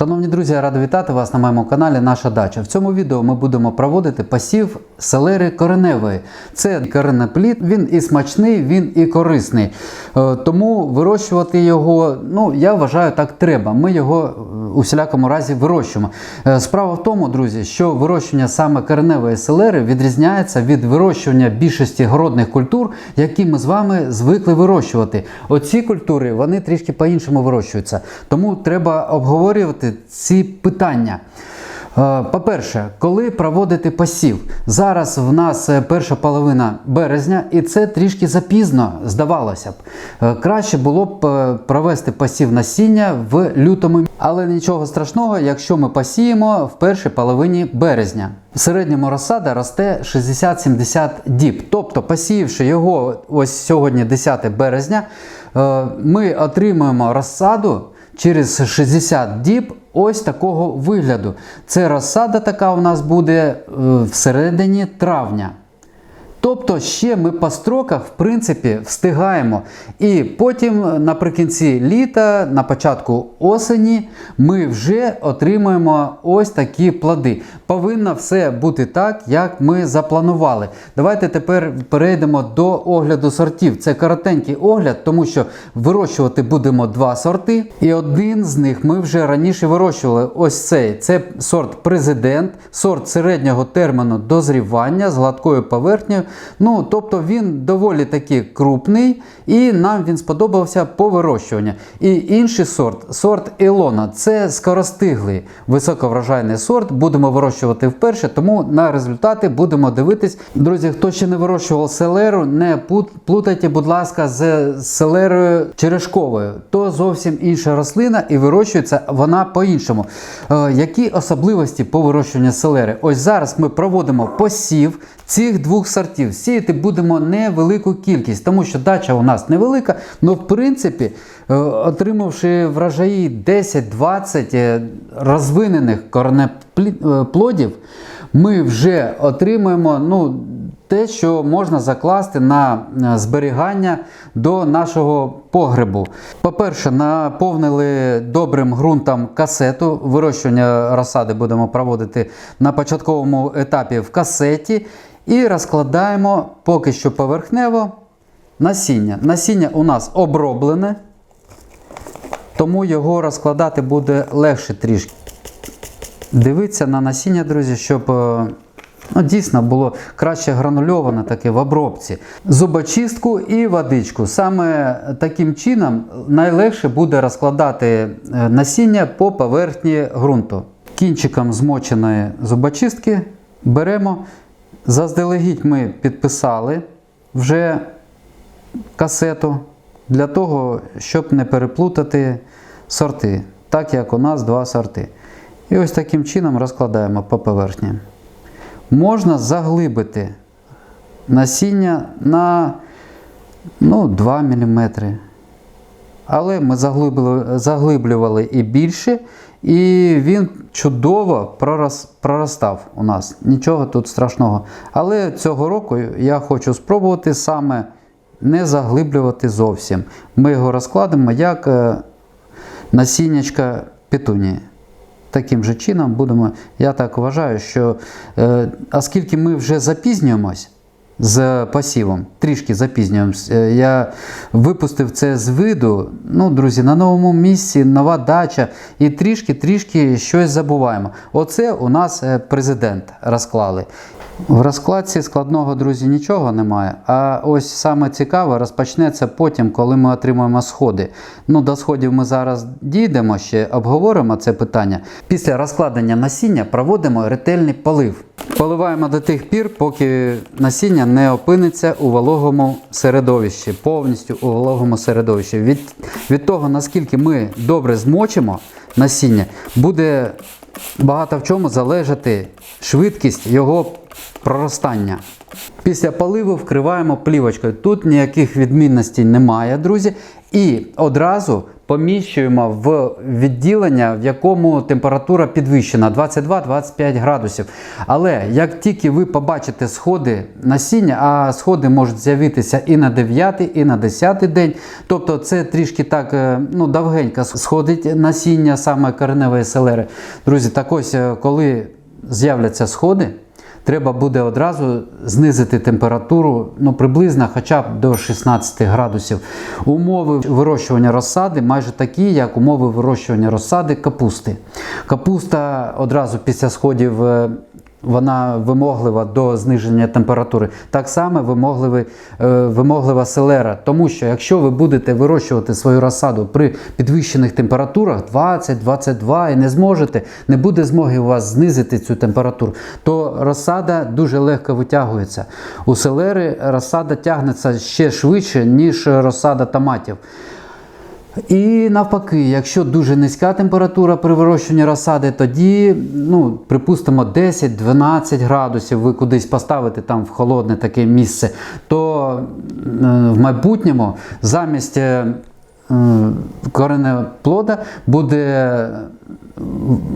Шановні друзі, я радий вітати вас на моєму каналі Наша Дача. В цьому відео ми будемо проводити посів селери кореневої. Це коренеплід, він і смачний, він і корисний. Е, Тому вирощувати його, ну я вважаю, так треба. Ми його е, у всілякому разі вирощуємо. Е, Справа в тому, друзі, що вирощування саме кореневої селери відрізняється від вирощування більшості городних культур, які ми з вами звикли вирощувати. Оці культури вони трішки по-іншому вирощуються. Тому треба обговорювати ці питання. Е, По-перше, коли проводити посів? Зараз в нас е, перша половина березня, і це трішки запізно, здавалося б. Е, Краще було б провести посів насіння в лютому, але нічого страшного, якщо ми посіємо в першій половині березня. В середньому розсада росте 60-70 діб. Тобто, посіявши його ось сьогодні, 10 березня, ми отримуємо розсаду через 60 діб ось такого вигляду. Це розсада така у нас буде е, всередині травня. Тобто ще ми по строках, в принципі, встигаємо. І потім наприкінці літа, на початку осені, ми вже отримуємо ось такі плоди. Повинно все бути так, як ми запланували. Давайте тепер перейдемо до огляду сортів. Це коротенький огляд, тому що вирощувати будемо два сорти. І один з них ми вже раніше вирощували. Ось цей. Це сорт президент, сорт середнього терміну дозрівання з гладкою поверхнею. Ну, тобто він доволі таки крупний, і нам він сподобався по вирощуванню. І інший сорт, сорт Ілона, це скоростиглий високоврожайний сорт. Будемо вирощувати вперше, тому на результати будемо дивитись. Друзі, хто ще не вирощував селеру, не плутайте, будь ласка, з селерою черешковою. То зовсім інша рослина і вирощується вона по-іншому. Е, які особливості по вирощуванню селери? Ось зараз ми проводимо посів цих двох сортів. Сіяти будемо невелику кількість, тому що дача у нас невелика, але в принципі, е, отримавши врожаї 10-20 е, розвинених коренеплодів, ми вже отримуємо ну, те, що можна закласти на е, зберігання до нашого погребу. По-перше, наповнили добрим ґрунтом касету. Вирощування розсади будемо проводити на початковому етапі в касеті. І розкладаємо поки що поверхнево насіння. Насіння у нас оброблене, тому його розкладати буде легше трішки. Дивіться на насіння, друзі, щоб е, ну, дійсно було краще гранульоване таке в обробці. Зубочистку і водичку. Саме таким чином найлегше буде розкладати е, насіння по поверхні ґрунту. Кінчиком змоченої зубочистки беремо. Заздалегідь ми підписали вже касету для того, щоб не переплутати сорти, так як у нас два сорти. І ось таким чином розкладаємо по поверхні. Можна заглибити насіння на ну, 2 мм. Але ми заглиблювали, і більше, і він чудово пророс, проростав у нас. Нічого тут страшного. Але цього року я хочу спробувати саме не заглиблювати зовсім. Ми його розкладемо як е, насіннячка петунії. Таким же чином будемо, я так вважаю, що е, оскільки ми вже запізнюємось з пасівом. трішки запізнюємось, е, я випустив це з виду. Ну, друзі, на новому місці, нова дача, і трішки-трішки щось забуваємо. Оце у нас е, президент розклали. В розкладці складного, друзі, нічого немає. А ось саме цікаве розпочнеться потім, коли ми отримаємо сходи. Ну, до сходів ми зараз дійдемо ще, обговоримо це питання. Після розкладення насіння проводимо ретельний полив. Поливаємо до тих пір, поки насіння не опиниться у вологому середовищі, повністю у вологому середовищі. Від, від того, наскільки ми добре змочимо насіння, буде багато в чому залежати швидкість його проростання. Після поливу вкриваємо плівочкою. Тут ніяких відмінностей немає, друзі. І одразу поміщуємо в відділення, в якому температура підвищена 22-25 градусів. Але як тільки ви побачите сходи насіння, а сходи можуть з'явитися і на 9, і на 10 день, тобто це трішки так е, ну, довгенько сходить насіння саме кореневої селери. Друзі, так ось, е, коли з'являться сходи, треба буде одразу знизити температуру ну, приблизно хоча б до 16 градусів. Умови вирощування розсади майже такі, як умови вирощування розсади капусти. Капуста одразу після сходів. Вона вимоглива до зниження температури. Так само вимогливий, е, вимоглива селера. Тому що якщо ви будете вирощувати свою розсаду при підвищених температурах 20-22 і не зможете, не буде змоги у вас знизити цю температуру, то розсада дуже легко витягується. У селери розсада тягнеться ще швидше, ніж розсада томатів. І навпаки, якщо дуже низька температура при вирощуванні розсади, тоді, ну, припустимо, 10-12 градусів ви кудись поставите там в холодне таке місце, то е, в майбутньому замість е, коренеплода буде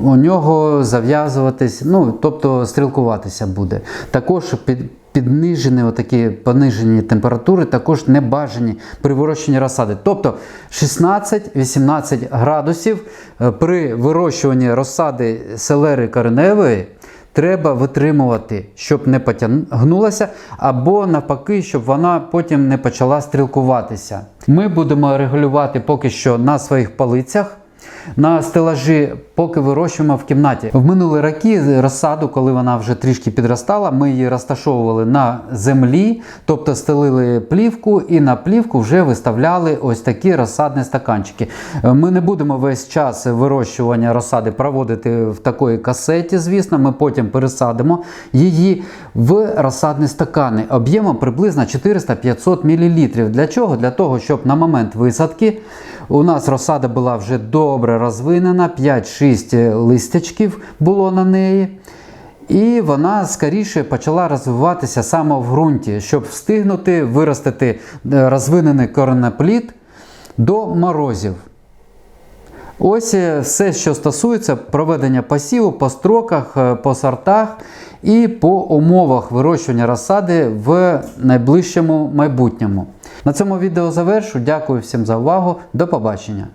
у нього зав'язуватись, ну, тобто стрілкуватися буде. Також під, піднижені отакі понижені температури, також не бажані при вирощуванні розсади. Тобто 16-18 градусів е, при вирощуванні розсади селери кореневої треба витримувати, щоб не потягнулася, або навпаки, щоб вона потім не почала стрілкуватися. Ми будемо регулювати поки що на своїх полицях. На стелажі, поки вирощуємо в кімнаті. В минулі роки розсаду, коли вона вже трішки підростала, ми її розташовували на землі, тобто стелили плівку і на плівку вже виставляли ось такі розсадні стаканчики. Ми не будемо весь час вирощування розсади проводити в такої касеті, звісно, ми потім пересадимо її в розсадні стакани об'ємом приблизно 400-500 мл. Для чого? Для того, щоб на момент висадки у нас розсада була вже добре розвинена, 5-6 листячків було на неї. І вона скоріше почала розвиватися саме в ґрунті, щоб встигнути виростити е, розвинений коренеплід до морозів. Ось е, все, що стосується проведення посіву по строках, е, по сортах і по умовах вирощування розсади в найближчому майбутньому. На цьому відео завершу. Дякую всім за увагу. До побачення!